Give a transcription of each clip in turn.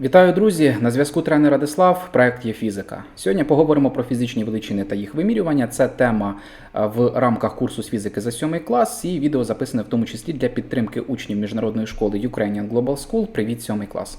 Вітаю, друзі! На зв'язку тренер Радислав. Проект є фізика. Сьогодні поговоримо про фізичні величини та їх вимірювання. Це тема в рамках курсу з фізики за 7 клас. І відео записане в тому числі для підтримки учнів міжнародної школи Ukrainian Global School. Привіт, 7 клас.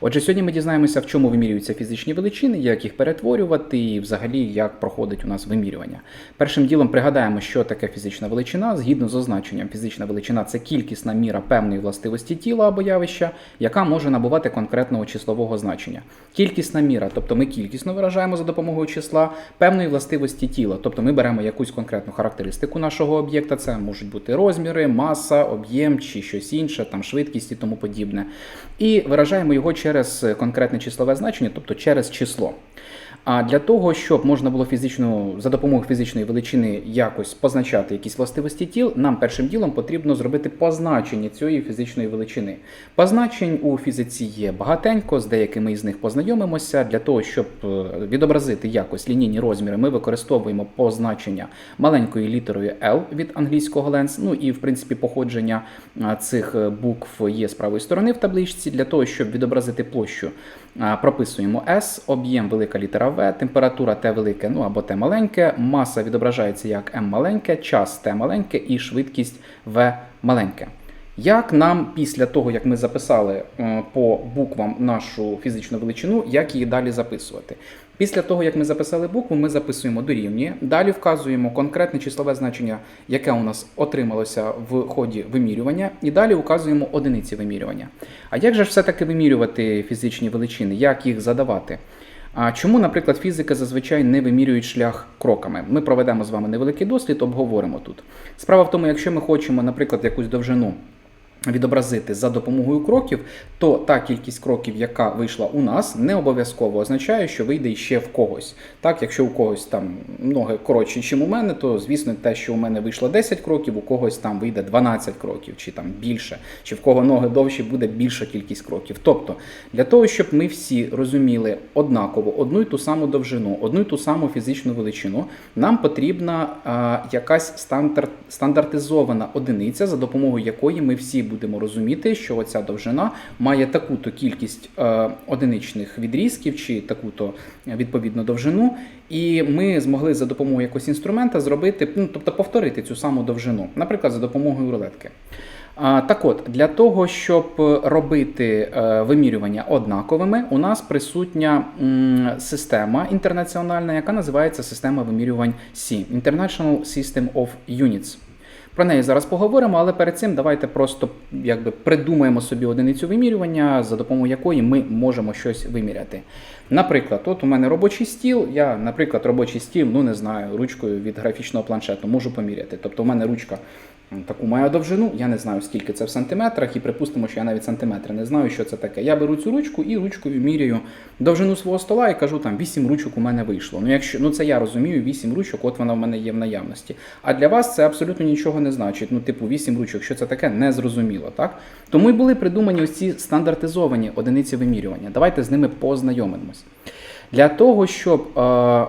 Отже, сьогодні ми дізнаємося, в чому вимірюються фізичні величини, як їх перетворювати, і взагалі як проходить у нас вимірювання. Першим ділом пригадаємо, що таке фізична величина. Згідно з означенням, фізична величина це кількісна міра певної властивості тіла або явища, яка може набувати конкретного числового значення. Кількісна міра, тобто ми кількісно виражаємо за допомогою числа певної властивості тіла, тобто ми беремо якусь конкретну характеристику нашого об'єкта. Це можуть бути розміри, маса, об'єм чи щось інше, там швидкість і тому подібне. І виражаємо його через конкретне числове значення, тобто через число. А для того, щоб можна було фізично за допомогою фізичної величини якось позначати якісь властивості тіл, нам першим ділом потрібно зробити позначення цієї фізичної величини. Позначень у фізиці є багатенько, з деякими із них познайомимося. Для того, щоб е, відобразити якось лінійні розміри, ми використовуємо позначення маленькою літерою L від англійського ленс. Ну і в принципі походження цих е, букв є з правої сторони в табличці. Для того, щоб відобразити площу, прописуємо S, об'єм велика літера В, температура Т велике, ну або Т маленьке, маса відображається як М маленьке, час Т маленьке і швидкість В маленьке. Як нам після того, як ми записали е, по буквам нашу фізичну величину, як її далі записувати? Після того, як ми записали букву, ми записуємо дорівнює. Далі вказуємо конкретне числове значення, яке у нас отрималося в ході вимірювання, і далі указуємо одиниці вимірювання. А як же все-таки вимірювати фізичні величини? Як їх задавати? А чому, наприклад, фізика зазвичай не вимірюють шлях кроками? Ми проведемо з вами невеликий дослід, обговоримо тут. Справа в тому, якщо ми хочемо, наприклад, якусь довжину відобразити за допомогою кроків, то та кількість кроків, яка вийшла у нас, не обов'язково означає, що вийде ще в когось. Так, якщо у когось там ноги коротші, ніж у мене, то звісно те, що у мене вийшло 10 кроків, у когось там вийде 12 кроків, чи там більше, чи в кого ноги довші, буде більша кількість кроків. Тобто, для того, щоб ми всі розуміли однаково одну й ту саму довжину, одну й ту саму фізичну величину, нам потрібна а, якась стандарт, стандартизована одиниця, за допомогою якої ми всі будемо розуміти, що оця довжина має таку-то кількість е, одиничних відрізків чи таку-то е, відповідну довжину, і ми змогли за допомогою якогось інструмента зробити, ну, тобто повторити цю саму довжину, наприклад, за допомогою рулетки. Так от, для того, щоб робити е, вимірювання однаковими, у нас присутня система інтернаціональна, яка називається система вимірювань SI – International System of Units. Про неї зараз поговоримо, але перед цим давайте просто якби придумаємо собі одиницю вимірювання, за допомогою якої ми можемо щось виміряти. Наприклад, от у мене робочий стіл. Я, наприклад, робочий стіл, ну не знаю, ручкою від графічного планшету можу поміряти. Тобто, у мене ручка таку має довжину, я не знаю, скільки це в сантиметрах, і припустимо, що я навіть сантиметри не знаю, що це таке. Я беру цю ручку і ручкою міряю довжину свого стола і кажу, там 8 ручок у мене вийшло. Ну, якщо ну це я розумію, 8 ручок, от вона в мене є в наявності. А для вас це абсолютно нічого не значить. Ну, типу, 8 ручок, що це таке, не зрозуміло, так? Тому й були придумані ось ці стандартизовані одиниці вимірювання. Давайте з ними познайомимось. Для того, щоб е,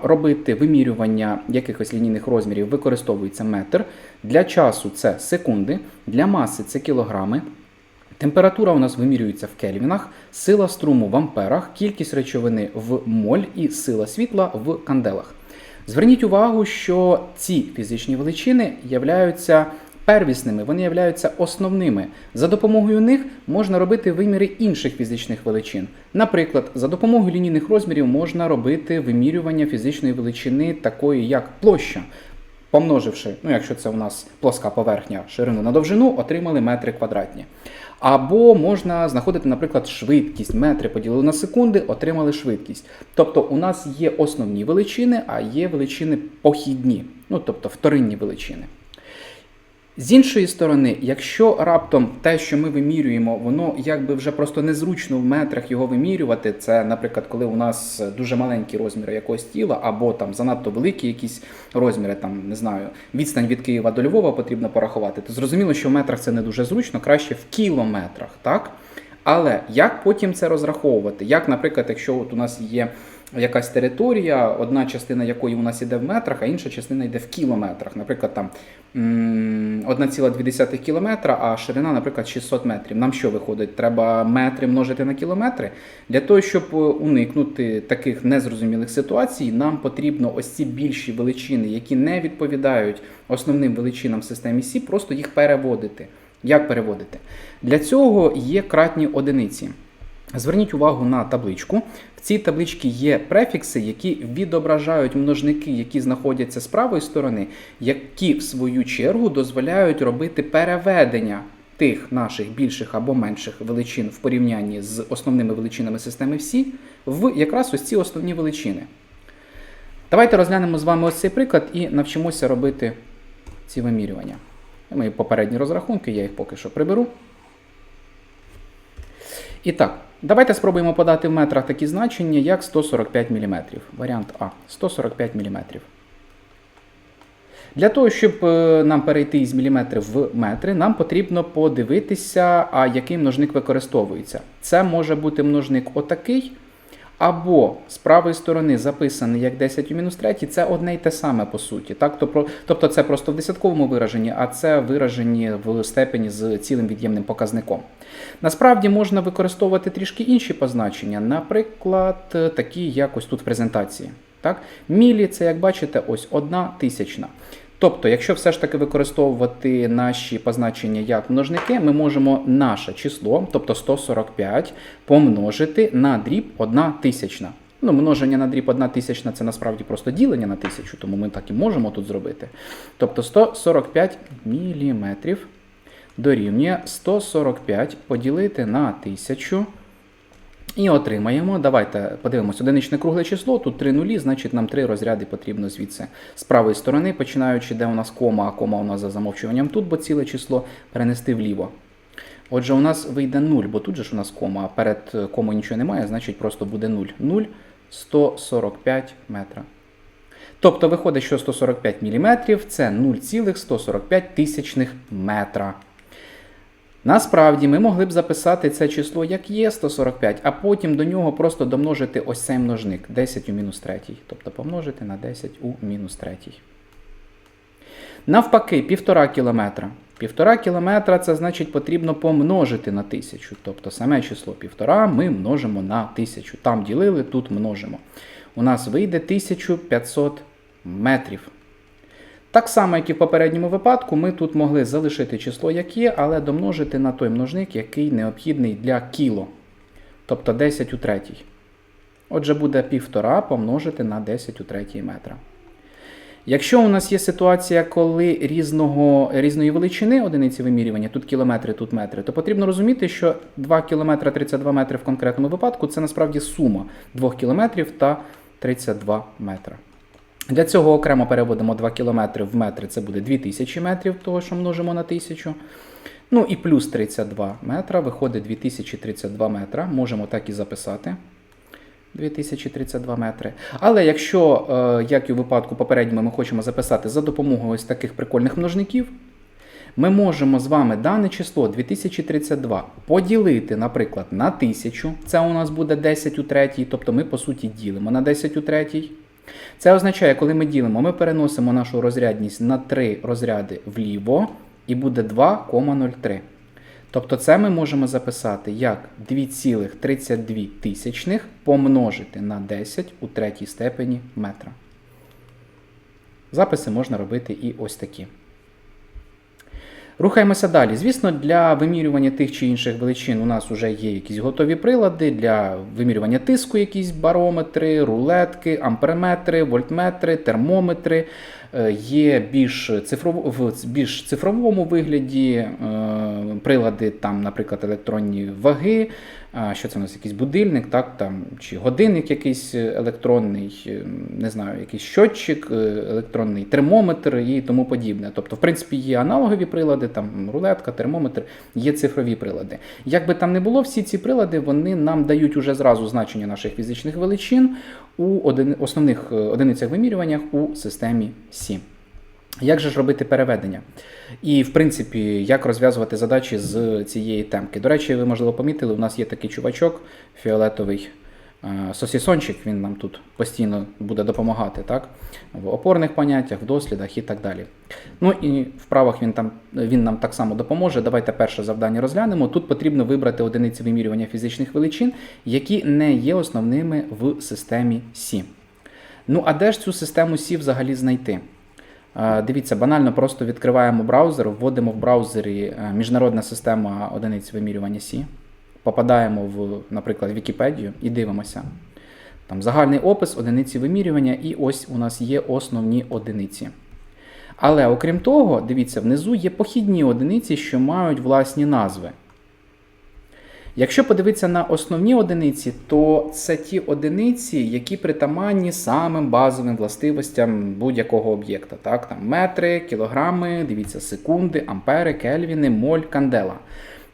робити вимірювання якихось лінійних розмірів, використовується метр. Для часу це секунди, для маси це кілограми. Температура у нас вимірюється в кельвінах, сила струму в амперах, кількість речовини в моль і сила світла в канделах. Зверніть увагу, що ці фізичні величини являються первісними, вони являються основними. За допомогою них можна робити виміри інших фізичних величин. Наприклад, за допомогою лінійних розмірів можна робити вимірювання фізичної величини, такої як площа. Помноживши, ну якщо це у нас плоска поверхня ширину на довжину, отримали метри квадратні. Або можна знаходити, наприклад, швидкість, метри поділили на секунди, отримали швидкість. Тобто у нас є основні величини, а є величини похідні, ну тобто вторинні величини. З іншої сторони, якщо раптом те, що ми вимірюємо, воно якби вже просто незручно в метрах його вимірювати, це, наприклад, коли у нас дуже маленькі розміри якогось тіла, або там занадто великі якісь розміри, там не знаю, відстань від Києва до Львова потрібно порахувати, то зрозуміло, що в метрах це не дуже зручно, краще в кілометрах, так? Але як потім це розраховувати? Як, наприклад, якщо от у нас є якась територія, одна частина якої у нас іде в метрах, а інша частина йде в кілометрах. Наприклад, там м, 1,2 кілометра, а ширина, наприклад, 600 метрів. Нам що виходить? Треба метри множити на кілометри. Для того, щоб е, уникнути таких незрозумілих ситуацій, нам потрібно ось ці більші величини, які не відповідають основним величинам в системі Сі, просто їх переводити. Як переводити? Для цього є кратні одиниці. Зверніть увагу на табличку. В цій табличці є префікси, які відображають множники, які знаходяться з правої сторони, які в свою чергу дозволяють робити переведення тих наших більших або менших величин в порівнянні з основними величинами системи Всі в якраз ось ці основні величини. Давайте розглянемо з вами ось цей приклад і навчимося робити ці вимірювання. Мої попередні розрахунки, я їх поки що приберу. І так, давайте спробуємо подати в метрах такі значення, як 145 мм. Варіант А 145 мм. Для того, щоб е, нам перейти із міліметрів в метри, нам потрібно подивитися, а який множник використовується. Це може бути множник отакий, або з правої сторони записаний як 10 у мінус 3, це одне й те саме по суті. Так? Тобто, тобто це просто в десятковому вираженні, а це виражені в степені з цілим від'ємним показником. Насправді можна використовувати трішки інші позначення, наприклад, такі як ось тут в презентації. Так? Мілі це, як бачите, ось одна тисячна. Тобто, якщо все ж таки використовувати наші позначення як множники, ми можемо наше число, тобто 145, помножити на дріб 1 тисячна. Ну, множення на дріб 1 тисячна це насправді просто ділення на тисячу, тому ми так і можемо тут зробити. Тобто 145 міліметрів дорівнює 145 поділити на 1000. І отримаємо. Давайте подивимось, одиничне кругле число. Тут три нулі, значить нам три розряди потрібно звідси з правої сторони, починаючи, де у нас кома, а кома у нас за замовчуванням тут, бо ціле число перенести вліво. Отже, у нас вийде 0, бо тут же ж у нас кома, а перед комою нічого немає, значить просто буде 0. 0 145 метра. Тобто виходить, що 145 мм це 0,145 тисячних метра. Насправді ми могли б записати це число як є 145, а потім до нього просто домножити ось цей множник 10 у мінус 3. Тобто помножити на 10 у мінус 3. Навпаки, 1,5 кілометра. 1,5 кілометра це значить потрібно помножити на 1000. Тобто саме число 1,5 ми множимо на 1000. Там ділили, тут множимо. У нас вийде 1500 метрів. Так само, як і в попередньому випадку, ми тут могли залишити число, як є, але домножити на той множник, який необхідний для кіло. Тобто 10 у третій. Отже, буде 1,5 помножити на 10 у третій метра. Якщо у нас є ситуація, коли різного, різної величини одиниці вимірювання, тут кілометри, тут метри, то потрібно розуміти, що 2 км 32 метри в конкретному випадку це насправді сума 2 км та 32 метра. Для цього окремо переводимо 2 км в метри, це буде 2000 метрів, того, що множимо на 1000. Ну і плюс 32 метра, виходить 2032 метра. Можемо так і записати. 2032 метри. Але якщо, е, як і у випадку попередньому, ми хочемо записати за допомогою ось таких прикольних множників, ми можемо з вами дане число 2032 поділити, наприклад, на 1000. Це у нас буде 10 у третій, тобто ми, по суті, ділимо на 10 у третій. Це означає, коли ми ділимо, ми переносимо нашу розрядність на 3 розряди вліво, і буде 2,03. Тобто це ми можемо записати як 2,32 тисячних помножити на 10 у третій степені метра. Записи можна робити і ось такі. Рухаємося далі. Звісно, для вимірювання тих чи інших величин у нас вже є якісь готові прилади, для вимірювання тиску, якісь барометри, рулетки, амперметри, вольтметри, термометри. Е, Є більш цифров... в більш цифровому вигляді е, прилади, там, наприклад, електронні ваги. Що це у нас якийсь будильник, так, там, чи годинник якийсь електронний, е, не знаю, якийсь щотчик, е, електронний термометр і тому подібне. Тобто, в принципі, є аналогові прилади, там рулетка, термометр, є цифрові прилади. Як би там не було, всі ці прилади вони нам дають уже зразу значення наших фізичних величин у основних е, одиницях вимірюваннях у системі Сі. Як же ж робити переведення? І, в принципі, як розв'язувати задачі з цієї темки? До речі, ви, можливо, помітили, у нас є такий чувачок фіолетовий Е, Сосісончик він нам тут постійно буде допомагати, так? В опорних поняттях, в дослідах і так далі. Ну і в правах він, там, він нам так само допоможе. Давайте перше завдання розглянемо. Тут потрібно вибрати одиниці вимірювання фізичних величин, які не є основними в системі Сі. Ну, а де ж цю систему Сі взагалі знайти? Е, Дивіться, банально просто відкриваємо браузер, вводимо в браузері е, міжнародна система одиниць вимірювання Сі, попадаємо в, наприклад, Вікіпедію і дивимося. Там загальний опис, одиниці вимірювання, і ось у нас є основні одиниці. Але окрім того, дивіться, внизу є похідні одиниці, що мають власні назви. Якщо подивитися на основні одиниці, то це ті одиниці, які притаманні самим базовим властивостям будь-якого об'єкта. Так? Там метри, кілограми, дивіться, секунди, ампери, кельвіни, моль, кандела.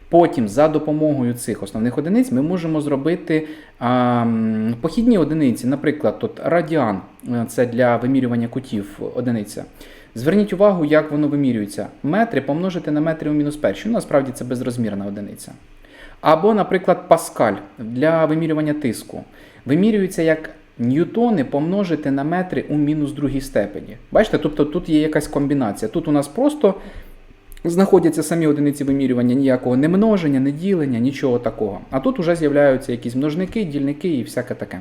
Потім за допомогою цих основних одиниць ми можемо зробити а, похідні одиниці. Наприклад, тут радіан е, це для вимірювання кутів одиниця. Зверніть увагу, як воно вимірюється. Метри помножити на метри у мінус перші. Ну, насправді це безрозмірна одиниця. Або, наприклад, паскаль для вимірювання тиску. Вимірюється як ньютони помножити на метри у мінус другій степені. Бачите, тобто тут є якась комбінація. Тут у нас просто знаходяться самі одиниці вимірювання, ніякого не множення, не ділення, нічого такого. А тут вже з'являються якісь множники, дільники і всяке таке.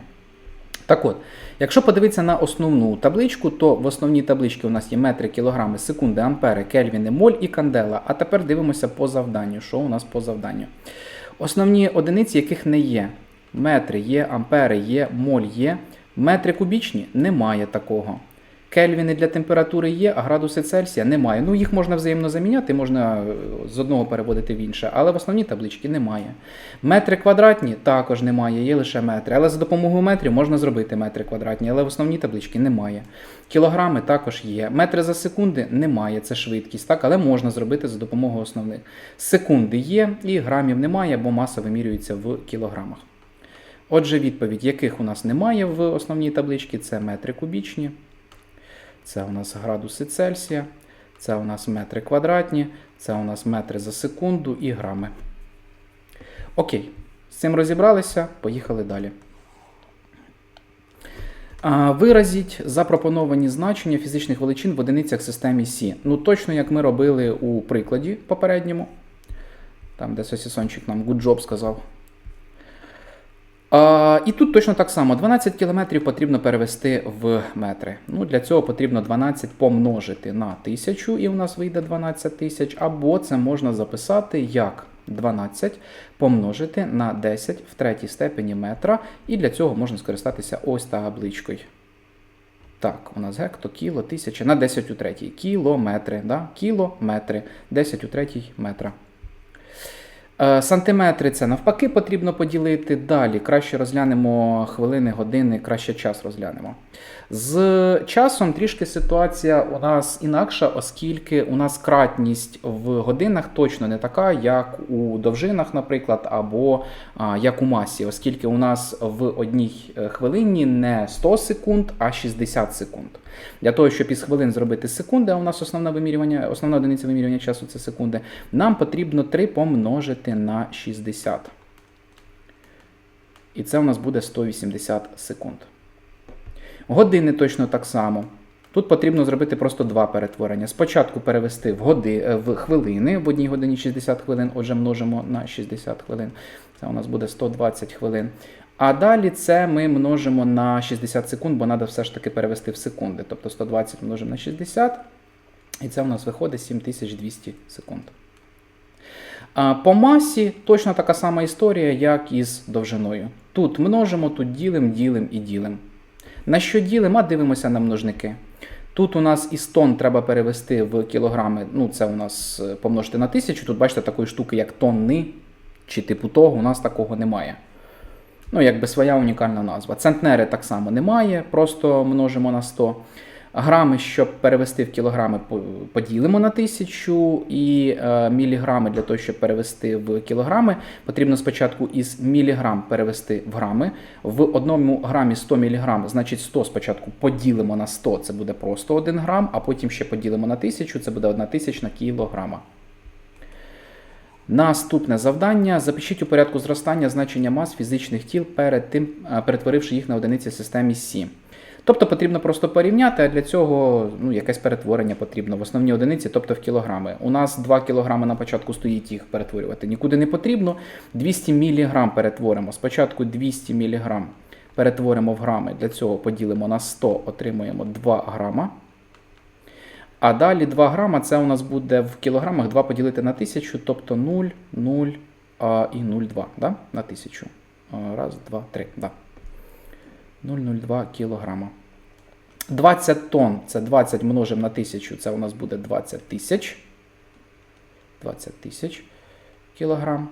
Так от, якщо подивитися на основну табличку, то в основній табличці у нас є метри, кілограми, секунди, ампери, кельвіни, моль і кандела. А тепер дивимося по завданню. Що у нас по завданню? Основні одиниці, яких не є. Метри є, ампери є, моль є. Метри кубічні немає такого. Кельвіни для температури є, а градуси Цельсія немає. Ну, їх можна взаємно заміняти, можна е, з одного переводити в інше, але в основній табличці немає. Метри квадратні також немає, є лише метри. Але за допомогою метрів можна зробити метри квадратні, але в основній табличці немає. Кілограми також є. Метри за секунди немає, це швидкість, так, але можна зробити за допомогою основних. Секунди є і грамів немає, бо маса вимірюється в кілограмах. Отже, відповідь, яких у нас немає в основній табличці, це метри кубічні. Це у нас градуси Цельсія, це у нас метри квадратні, це у нас метри за секунду і грами. Окей, з цим розібралися, поїхали далі. Виразіть запропоновані значення фізичних величин в одиницях системі Сі. Ну, точно як ми робили у прикладі попередньому. Там, де Сосісончик нам good job сказав. А, і тут точно так само: 12 кілометрів потрібно перевести в метри. Ну, Для цього потрібно 12 помножити на 1000, і у нас вийде 12 тисяч. Або це можна записати як 12 помножити на 10 в третій степені метра. І для цього можна скористатися ось табличкою. Так, у нас гекто, кіло, тисяча на 10 у третій. Кілометри. Да? Кілометри. 10 у третій метра. Е, Сантиметри це навпаки потрібно поділити. Далі краще розглянемо хвилини, години, краще час розглянемо. З часом трішки ситуація у нас інакша, оскільки у нас кратність в годинах точно не така, як у довжинах, наприклад, або як у масі, оскільки у нас в одній е, хвилині не 100 секунд, а 60 секунд. Для того, щоб із хвилин зробити секунди, а у нас основне вимірювання, основна одиниця вимірювання часу це секунди, нам потрібно 3 помножити на 60. І це у нас буде 180 секунд. Години точно так само. Тут потрібно зробити просто два перетворення. Спочатку перевести в годи, е, в хвилини, в одній годині 60 хвилин, отже, множимо на 60 хвилин. Це у нас буде 120 хвилин. А далі це ми множимо на 60 секунд, бо треба все ж таки перевести в секунди. Тобто 120 множимо на 60, і це у нас виходить 7200 секунд. По масі точно така сама історія, як і з довжиною. Тут множимо, тут ділим, ділим і ділим. На що ділимо? А дивимося на множники. Тут у нас із тонн треба перевести в кілограми. Ну, це у нас е, помножити на тисячу. Тут бачите такої штуки, як тонни чи типу того, у нас такого немає. Ну, якби своя унікальна назва. Центнери так само немає, просто множимо на 100. Грами, щоб перевести в кілограми, поділимо на тисячу, і е, міліграми для того, щоб перевести в кілограми, потрібно спочатку із міліграм перевести в грами. В одному грамі 100 міліграм, значить 100 спочатку поділимо на 100, це буде просто 1 грам, а потім ще поділимо на тисячу, це буде 1 тисячна кілограма. Наступне завдання: запишіть у порядку зростання значення мас фізичних тіл перед тим, перетворивши їх на одиниці в системі Сі. Тобто потрібно просто порівняти, а для цього ну, якесь перетворення потрібно в основні одиниці, тобто в кілограми. У нас 2 кілограми на початку стоїть їх перетворювати. Нікуди не потрібно. 200 мг перетворимо. Спочатку 200 мг перетворимо в грами. Для цього поділимо на 100, отримуємо 2 грама. А далі 2 грама це у нас буде в кілограмах 2 поділити на 1000, тобто 0, 0 а, і 0,2 да? на 1000. Раз, два, три. Да. 0,02 кілограма. 20 тонн це 20 множимо на 1000, це у нас буде 20 тисяч. 20 тисяч кілограм.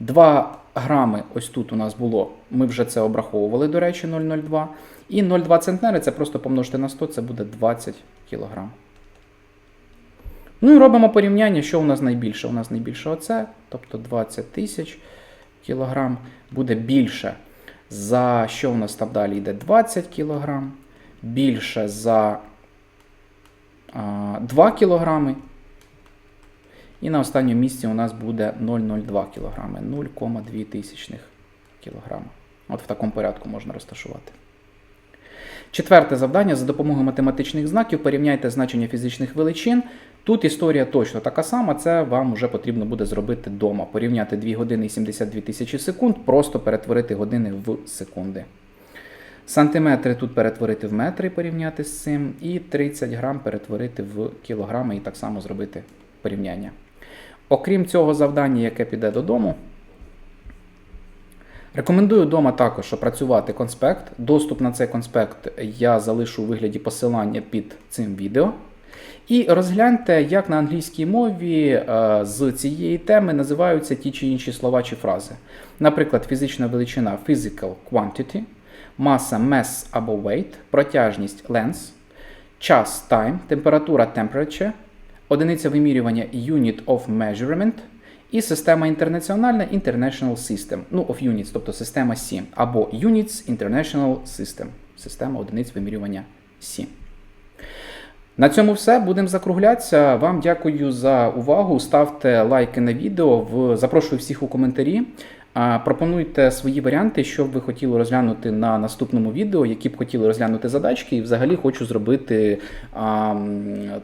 2 грами ось тут у нас було. Ми вже це обраховували, до речі, 0,02. І 0,2 центнери це просто помножити на 100, це буде 20 кілограм. Ну і робимо порівняння, що у нас найбільше. У нас найбільше оце, тобто 20 тисяч кілограм буде більше. За що у нас там далі йде 20 кілограм, більше за а, 2 кілограми. І на останньому місці у нас буде 0,02 кілограми, 0,2 тисячних кілограма. От в такому порядку можна розташувати. Четверте завдання за допомогою математичних знаків порівняйте значення фізичних величин. Тут історія точно така сама, це вам вже потрібно буде зробити вдома. Порівняти 2 години і 72 тисячі секунд, просто перетворити години в секунди. Сантиметри тут перетворити в метри, порівняти з цим, і 30 грам перетворити в кілограми і так само зробити порівняння. Окрім цього завдання, яке піде додому, Рекомендую вдома також опрацювати конспект. Доступ на цей конспект я залишу у вигляді посилання під цим відео. І розгляньте, як на англійській мові е, з цієї теми називаються ті чи інші слова чи фрази. Наприклад, фізична величина physical quantity, маса mass або weight, протяжність length, час time, температура temperature, одиниця вимірювання unit of measurement – і система інтернаціональна International System, ну of Units, тобто система Сі, або Units International System, система одиниць вимірювання Сі. На цьому все. Будемо закруглятися. Вам дякую за увагу. Ставте лайки на відео. Запрошую всіх у коментарі. Пропонуйте свої варіанти, що б ви хотіли розглянути на наступному відео, які б хотіли розглянути задачки. І взагалі хочу зробити а,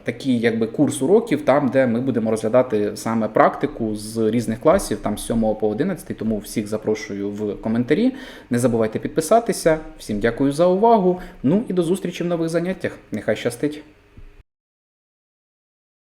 такий якби курс уроків, там, де ми будемо розглядати саме практику з різних класів, там з 7 по 11. Тому всіх запрошую в коментарі. Не забувайте підписатися. Всім дякую за увагу. Ну і до зустрічі в нових заняттях. Нехай щастить!